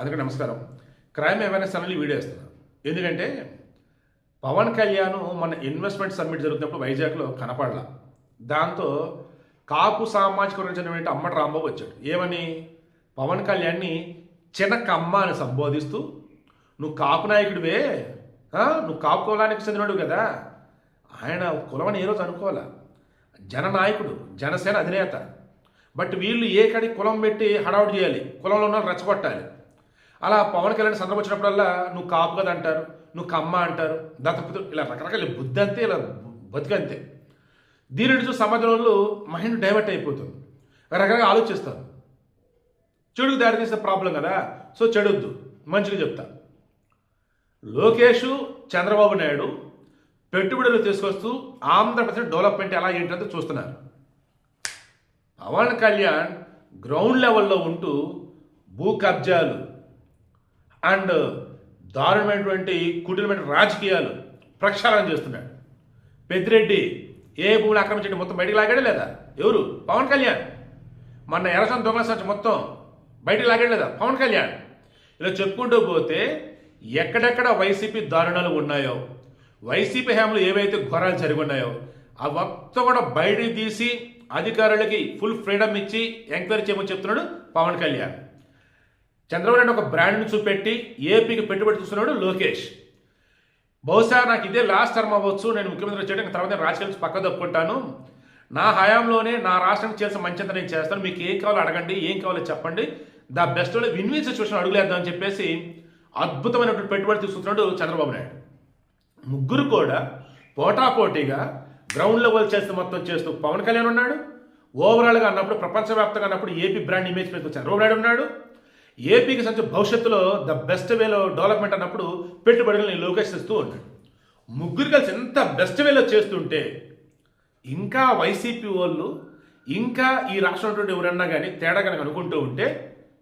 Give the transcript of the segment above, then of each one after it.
అందుకే నమస్కారం. Crime awareness అనేది వీడియో ఇస్తున్నాను ఎందుకంటే పవన్ కళ్యాణ్ మన ఇన్వెస్ట్మెంట్ సమ్మిట్ జరుగుతున్నప్పుడు వైజాగ్లో కనపడలా. దాంతో కాపు సామాజిక వర్గం అమ్మటి రాంబాబు వచ్చాడు. ఏమని? పవన్ కళ్యాణ్ని చిన్నకమ్మ అని సంబోధిస్తూ నువ్వు కాపు నాయకుడివే నువ్వు కాపు కులానికి చెందినడు కదా. ఆయన కులమని ఏ రోజు అనుకోవాలా? జననాయకుడు జనసేన అధినేత. బట్ వీళ్ళు ఏ కడి కులం పెట్టి హడావుడి చేయాలి? కులంలో ఉన్న రెచ్చగొట్టాలి. అలా పవన్ కళ్యాణ్ సందర్భం వచ్చినప్పుడల్లా నువ్వు కాపు కదా అంటారు నువ్వు కమ్మ అంటారు దత్తపుత్రుడు ఇలా రకరకాల బుద్ధి అంతే ఇలా బతికంతే దీని నుంచి సమాజంలో వాళ్ళు మైండ్ డైవర్ట్ అయిపోతుంది. రకరకాల ఆలోచిస్తారు. చెడుకు దారితీసే ప్రాబ్లం కదా సో చెడొద్దు మంచిగా చెప్తా. లోకేష్ చంద్రబాబు నాయుడు పెట్టుబడులు తీసుకొస్తూ ఆంధ్రప్రదేశ్ డెవలప్మెంట్ ఎలా ఏంటంటే చూస్తున్నారు. పవన్ కళ్యాణ్ గ్రౌండ్ లెవెల్లో ఉంటూ భూ కబ్జాలు అండ్ దారుణమైనటువంటి కుటిలమైన రాజకీయాలు ప్రక్షాళన చేస్తున్నాడు. పెద్దిరెడ్డి ఏ భూములు ఆక్రమించండి మొత్తం బయటికి లాగాడే లేదా? ఎవరు? పవన్ కళ్యాణ్. మొన్న ఎరసం దొంగల సంచి మొత్తం బయటికి లాగాడు లేదా? పవన్ కళ్యాణ్. ఇలా చెప్పుకుంటూ పోతే ఎక్కడెక్కడ వైసీపీ దారుణాలు ఉన్నాయో వైసీపీ హయాంలో ఏవైతే ఘోరాలు జరిగి ఉన్నాయో ఆ మొత్తం కూడా బయటికి తీసి అధికారులకి ఫుల్ ఫ్రీడమ్ ఇచ్చి ఎంక్వైరీ చేయమని చెప్తున్నాడు పవన్ కళ్యాణ్. చంద్రబాబు నాయుడు ఒక బ్రాండ్ని చూపెట్టి ఏపీకి పెట్టుబడి చూస్తున్నాడు లోకేష్. బహుశా నాకు ఇదే లాస్ట్ టర్మ్ అవ్వచ్చు నేను ముఖ్యమంత్రి చేయడానికి తర్వాత నేను రాజకీయాల పక్క తప్పుకుంటాను. నా హయాంలోనే నా రాష్ట్రానికి చేసిన మంచింత నేను చేస్తాను. మీకు ఏం కావాలో అడగండి ఏం కావాలో చెప్పండి. The best win win situation అడుగులేద్దామని చెప్పేసి అద్భుతమైనటువంటి పెట్టుబడి తీసుకుంటున్నాడు చంద్రబాబు నాయుడు. ముగ్గురు కూడా పోటాపోటీగా గ్రౌండ్ లెవెల్ చేస్తూ మొత్తం చేస్తూ పవన్ కళ్యాణ్ ఉన్నాడు. ఓవరాల్గా అన్నప్పుడు ప్రపంచవ్యాప్తంగా అన్నప్పుడు ఏపీ బ్రాండ్ ఇమేజ్ పెడుతూ చంద్రబాబు నాయుడు ఉన్నాడు. ఏపీకి సంచి భవిష్యత్తులో ద బెస్ట్ వేలో డెవలప్మెంట్ అన్నప్పుడు పెట్టుబడులను లోకేష్ ఇస్తూ ఉంటాడు. ముగ్గురు కలిసి ఎంత బెస్ట్ వేలో చేస్తుంటే ఇంకా వైసీపీ వాళ్ళు ఇంకా ఈ రాష్ట్రంలో ఎవరన్నా కానీ తేడా కనుక అనుకుంటూ ఉంటే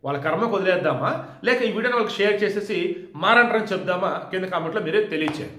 వాళ్ళ కర్మకు వదిలేద్దామా లేక ఈ వీడియోని వాళ్ళకి షేర్ చేసేసి మారంటారని చెప్దామా? కింద కామెంట్లో మీరే తెలియచేయండి.